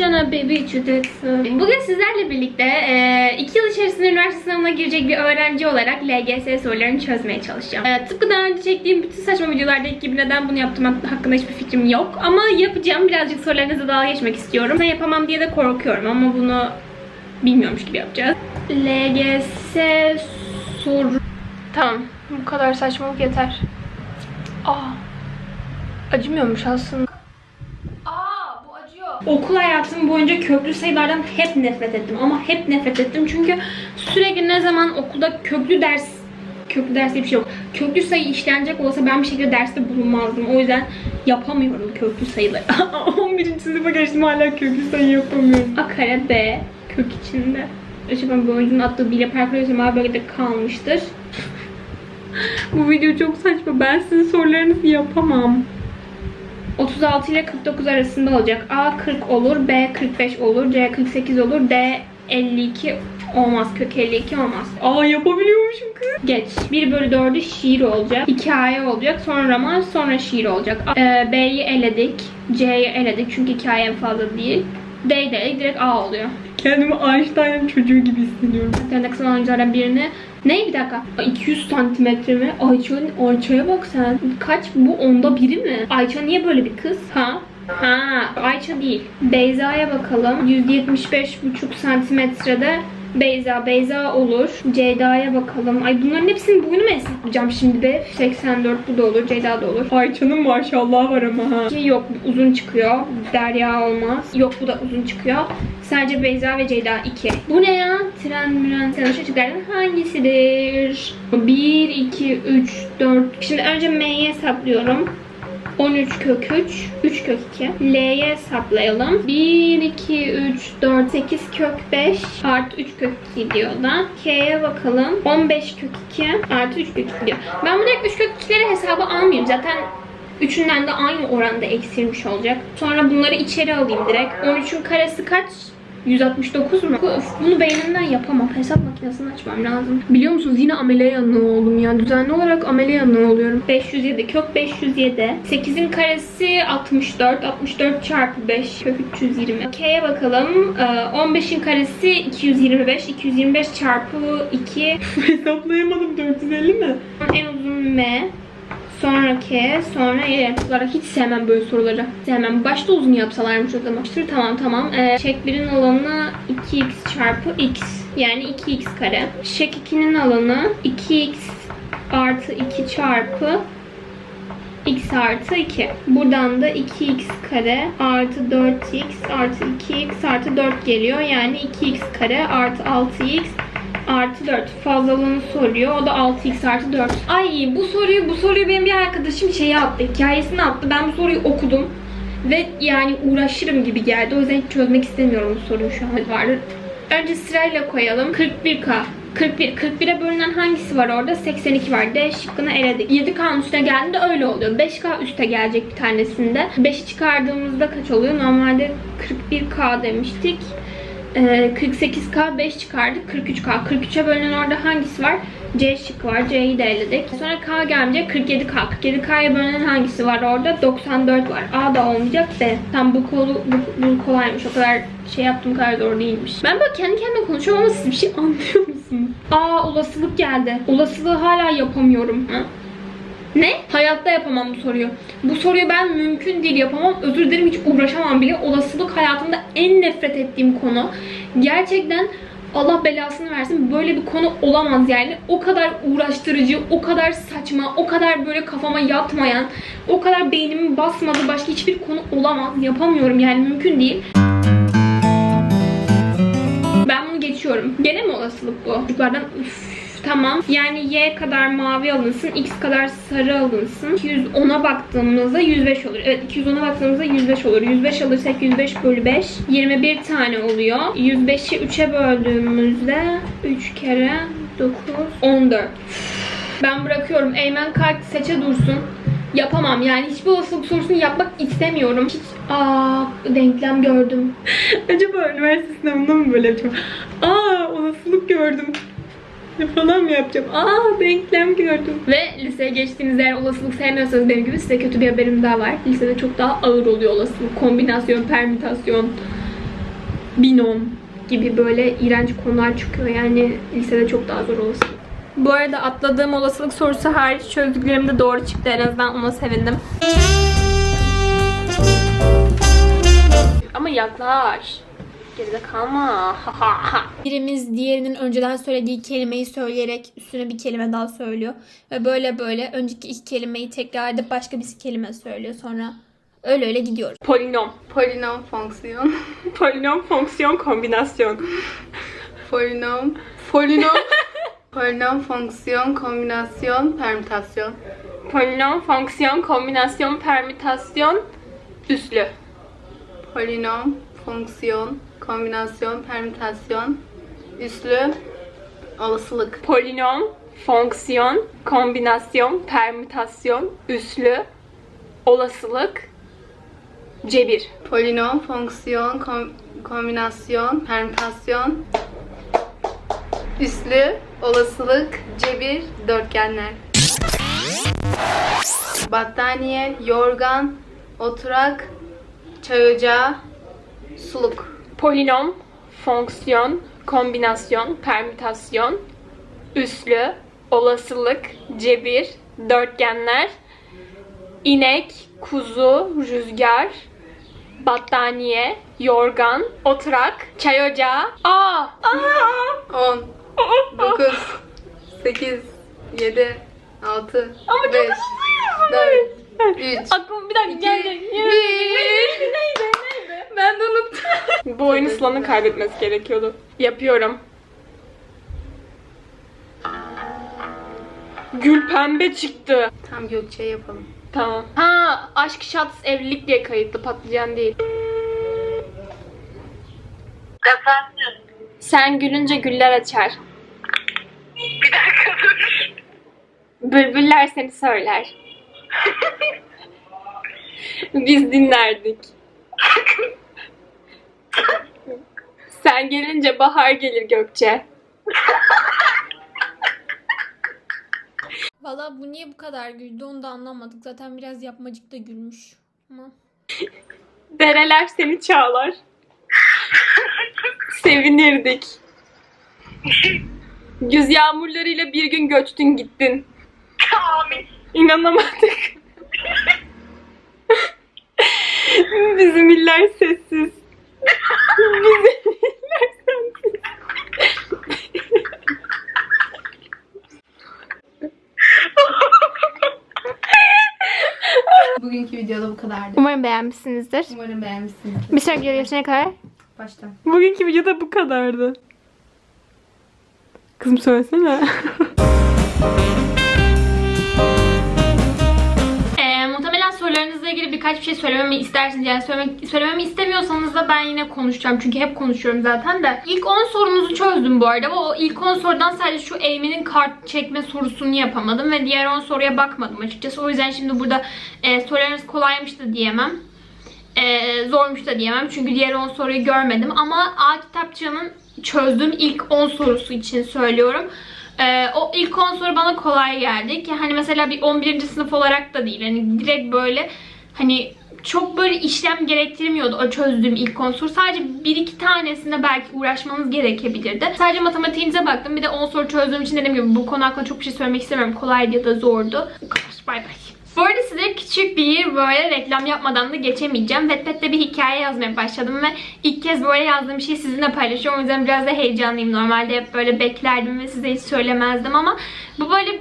cana baby çocuksun. Bugün sizlerle birlikte 2 yıl içerisinde üniversite sınavına girecek bir öğrenci olarak LGS sorularını çözmeye çalışacağım. E, tıpkı daha önce çektiğim bütün saçma videolardaki gibi neden bunu yaptım hakkında hiçbir fikrim yok. Ama yapacağım. Birazcık sorularınızla dalga geçmek istiyorum. Ben yapamam diye de korkuyorum ama bunu bilmiyormuş gibi yapacağız. LGS soru... Tamam. Bu kadar saçmalık yeter. Aa. Acımıyormuş aslında. Okul hayatım boyunca köklü sayılardan hep nefret ettim ama hep nefret ettim çünkü sürekli ne zaman okulda köklü ders köklü ders diye bir şey yok. Köklü sayı işlenecek olsa ben bir şekilde derste bulunmazdım. O yüzden yapamıyorum köklü sayıları. 11. sınıfa geçtim hala köklü sayı yapamıyorum. A kare B kök içinde. Acaba bu oyuncunun attığı bile perkülasyon bölgede kalmıştır. bu video çok saçma. Ben sizin sorularınızı yapamam. 36 ile 49 arasında olacak. A 40 olur, B 45 olur, C 48 olur, D 52 olmaz. Kök 52 olmaz. Aa yapabiliyormuşum kız. Geç. 1 bölü 4'ü şiir olacak. 2 A'ya olacak. Sonra roman, sonra şiir olacak. Ee, B'yi eledik. C'yi eledik çünkü 2 A'ya en fazla değil. D'yi de eledik. Direkt A oluyor. Kendimi Einstein'ın çocuğu gibi hissediyorum. Hatta kısa oyunculardan birini ne bir dakika. 200 santimetre mi? Ayça'nın Ayça'ya bak sen. Kaç? Bu onda biri mi? Ayça niye böyle bir kız? Ha? Ha, Ayça değil. Beyza'ya bakalım. 175,5 santimetrede Beyza, Beyza olur. Ceyda'ya bakalım. Ay bunların hepsinin boyunu mu hesaplayacağım şimdi be? 84 bu da olur, Ceyda da olur. Ayça'nın maşallah var ama ha. Yok bu uzun çıkıyor. Derya olmaz. Yok bu da uzun çıkıyor. Sadece Beyza ve Ceyda 2. Bu ne ya? Tren, müren, sen şu hangisidir? 1, 2, 3, 4. Şimdi önce M'yi hesaplıyorum. 13 kök 3, 3 kök 2. L'ye hesaplayalım. 1, 2, 3, 4, 8 kök 5 artı 3 kök 2 diyor da. K'ye bakalım. 15 kök 2 artı 3 kök 2 diyor. Ben bu direkt 3 kök 2'leri hesaba almayayım. Zaten Üçünden de aynı oranda eksilmiş olacak. Sonra bunları içeri alayım direkt. 13'ün karesi kaç? 169 mu? Bunu beynimden yapamam. Hesap makinesini açmam lazım. Biliyor musunuz yine amele yanığı oldum ya. Düzenli olarak amele yanığı oluyorum. 507 kök 507. 8'in karesi 64. 64 çarpı 5 kök 320. K'ye bakalım. Ee, 15'in karesi 225. 225 çarpı 2. Hesaplayamadım 450 mi? En uzun M. Sonra K, sonra. Bunlara hiç sevmem böyle soruları. Sevmem. Başta uzun yapsalarmış o zaman. İşte tamam tamam. Ee, şek 1'in alanı 2x çarpı x. Yani 2x kare. Şek 2'nin alanı 2x artı 2 çarpı x artı 2. Buradan da 2x kare artı 4x artı 2x artı 4 geliyor. Yani 2x kare artı 6x artı 4 fazlalığını soruyor. O da 6x artı 4. Ay bu soruyu bu soruyu benim bir arkadaşım şeye attı. Hikayesini attı. Ben bu soruyu okudum. Ve yani uğraşırım gibi geldi. O yüzden hiç çözmek istemiyorum bu soruyu şu an vardır. Önce sırayla koyalım. 41K. 41. 41'e bölünen hangisi var orada? 82 var. D şıkkını eledik. 7K'nın üstüne geldiğinde öyle oluyor. 5K üste gelecek bir tanesinde. 5'i çıkardığımızda kaç oluyor? Normalde 41K demiştik. Ee, 48K 5 çıkardık. 43K. 43'e bölünen orada hangisi var? C şıkkı var. C'yi de eledik. Sonra K gelince 47K. 47K'ya bölünen hangisi var orada? 94 var. A da olmayacak D. Tam bu kolu bu, bu kolaymış. O kadar şey yaptığım kadar zor değilmiş. Ben böyle kendi kendime konuşuyorum ama siz bir şey anlıyor musunuz? Aa olasılık geldi. Olasılığı hala yapamıyorum. Ha? Ne? Hayatta yapamam bu soruyu. Bu soruyu ben mümkün değil yapamam. Özür dilerim hiç uğraşamam bile. Olasılık hayatımda en nefret ettiğim konu. Gerçekten Allah belasını versin böyle bir konu olamaz yani. O kadar uğraştırıcı, o kadar saçma, o kadar böyle kafama yatmayan, o kadar beynimin basmadığı başka hiçbir konu olamaz. Yapamıyorum yani mümkün değil. Ben bunu geçiyorum. Gene mi olasılık bu? Çocuklardan üf, tamam. Yani Y kadar mavi alınsın, X kadar sarı alınsın. 210'a baktığımızda 105 olur. Evet 210'a baktığımızda 105 olur. 105 alırsak 105 bölü 5. 21 tane oluyor. 105'i 3'e böldüğümüzde 3 kere 9, 14. Ben bırakıyorum. Eymen kalp seçe dursun. Yapamam yani hiçbir olasılık sorusunu yapmak istemiyorum. Hiç aa denklem gördüm. Acaba üniversite sınavında mı böyle yapacağım? Aa olasılık gördüm falan mı yapacağım? Aa denklem gördüm. Ve liseye geçtiğinizde eğer olasılık sevmiyorsanız benim gibi size kötü bir haberim daha var. Lisede çok daha ağır oluyor olasılık. Kombinasyon, permütasyon. binom gibi böyle iğrenç konular çıkıyor. Yani lisede çok daha zor olası. Bu arada atladığım olasılık sorusu hariç çözdüklerim de doğru çıktı. En azından ona sevindim. Ama yaklaş. Geride kalma. Birimiz diğerinin önceden söylediği kelimeyi söyleyerek üstüne bir kelime daha söylüyor. Ve böyle böyle önceki iki kelimeyi tekrar edip başka bir kelime söylüyor. Sonra öyle öyle gidiyoruz. Polinom. Polinom fonksiyon. Polinom fonksiyon kombinasyon. Polinom. Polinom. Polinom fonksiyon kombinasyon permütasyon. Polinom fonksiyon kombinasyon permütasyon üslü. Polinom fonksiyon kombinasyon permütasyon üslü olasılık. Polinom fonksiyon kombinasyon permütasyon üslü olasılık cebir. Polinom fonksiyon kom- kombinasyon permütasyon üslü olasılık cebir dörtgenler. Battaniye, yorgan, oturak, çay ocağı, suluk. Polinom fonksiyon kombinasyon permütasyon üslü olasılık cebir dörtgenler inek kuzu rüzgar battaniye yorgan oturak çay ocağı. Aa aa! 10, 9, 8, 7, 6, Ama çok 5, hızlıyım. 4, 3, Aklım bir dakika geldi. bir. Neydi? Ben de unuttum. Bu oyunu Sıla'nın kaybetmesi gerekiyordu. Yapıyorum. Gül pembe çıktı. Tam Gökçe yapalım. Tamam. Ha, aşk şats evlilik diye kayıtlı patlıcan değil. Efendim, Sen gülünce güller açar. bir dakika dur. Bülbüller seni söyler. Biz dinlerdik. Sen gelince bahar gelir Gökçe. Valla bu niye bu kadar güldü onu da anlamadık. Zaten biraz yapmacık da gülmüş. Ama... Dereler seni çağlar. Sevinirdik. Güz yağmurlarıyla bir gün göçtün gittin. Amin. İnanamadık. Bizim iller sessiz. Bugünkü videoda bu kadardı. Umarım beğenmişsinizdir. Umarım beğenmişsiniz. Bir sonraki videoda görüşene kadar. Baştan. Bugünkü videoda bu kadardı. Kızım söylesene. ilgili birkaç bir şey söylememi istersiniz. Yani söylemek, söylememi istemiyorsanız da ben yine konuşacağım. Çünkü hep konuşuyorum zaten de. İlk 10 sorumuzu çözdüm bu arada. O ilk 10 sorudan sadece şu Amy'nin kart çekme sorusunu yapamadım. Ve diğer 10 soruya bakmadım açıkçası. O yüzden şimdi burada e, sorularınız kolaymış da diyemem. Ee, zormuş da diyemem çünkü diğer 10 soruyu görmedim ama A kitapçığının çözdüğüm ilk 10 sorusu için söylüyorum. Ee, o ilk 10 soru bana kolay geldi ki hani mesela bir 11. sınıf olarak da değil hani direkt böyle hani çok böyle işlem gerektirmiyordu o çözdüğüm ilk 10 soru. Sadece bir iki tanesinde belki uğraşmanız gerekebilirdi. Sadece matematiğinize baktım. Bir de 10 soru çözdüğüm için dediğim gibi bu konu hakkında çok bir şey söylemek istemiyorum. Kolaydı ya da zordu. Bu kadar. Bay bay. Bu arada size küçük bir böyle reklam yapmadan da geçemeyeceğim. Wattpad'de bir hikaye yazmaya başladım ve ilk kez böyle yazdığım şeyi sizinle paylaşıyorum. O yüzden biraz da heyecanlıyım. Normalde hep böyle beklerdim ve size hiç söylemezdim ama bu böyle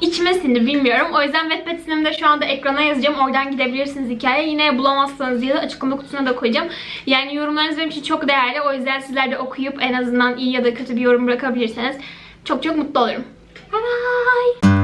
içime sindi bilmiyorum. O yüzden Wattpad ismimi de şu anda ekrana yazacağım. Oradan gidebilirsiniz hikaye. Yine bulamazsanız ya da açıklama kutusuna da koyacağım. Yani yorumlarınız benim için çok değerli. O yüzden sizler de okuyup en azından iyi ya da kötü bir yorum bırakabilirseniz çok çok mutlu olurum. Bye bye.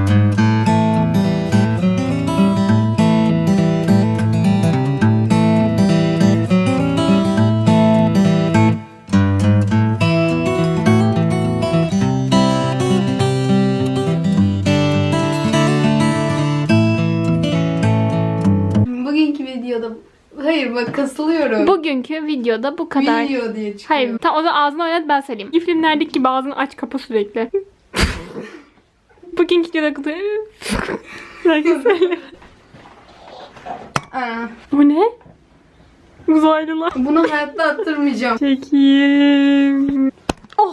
Bugünkü videoda bu kadar. Video diye çıkıyor. Hayır, tam o da ağzını oynat ben söyleyeyim. İlk filmlerdeki gibi ağzını aç kapa sürekli. Bugünkü videoda kadar. Bu ne? Uzaylılar. Bunu hayatta attırmayacağım. Çekeyim.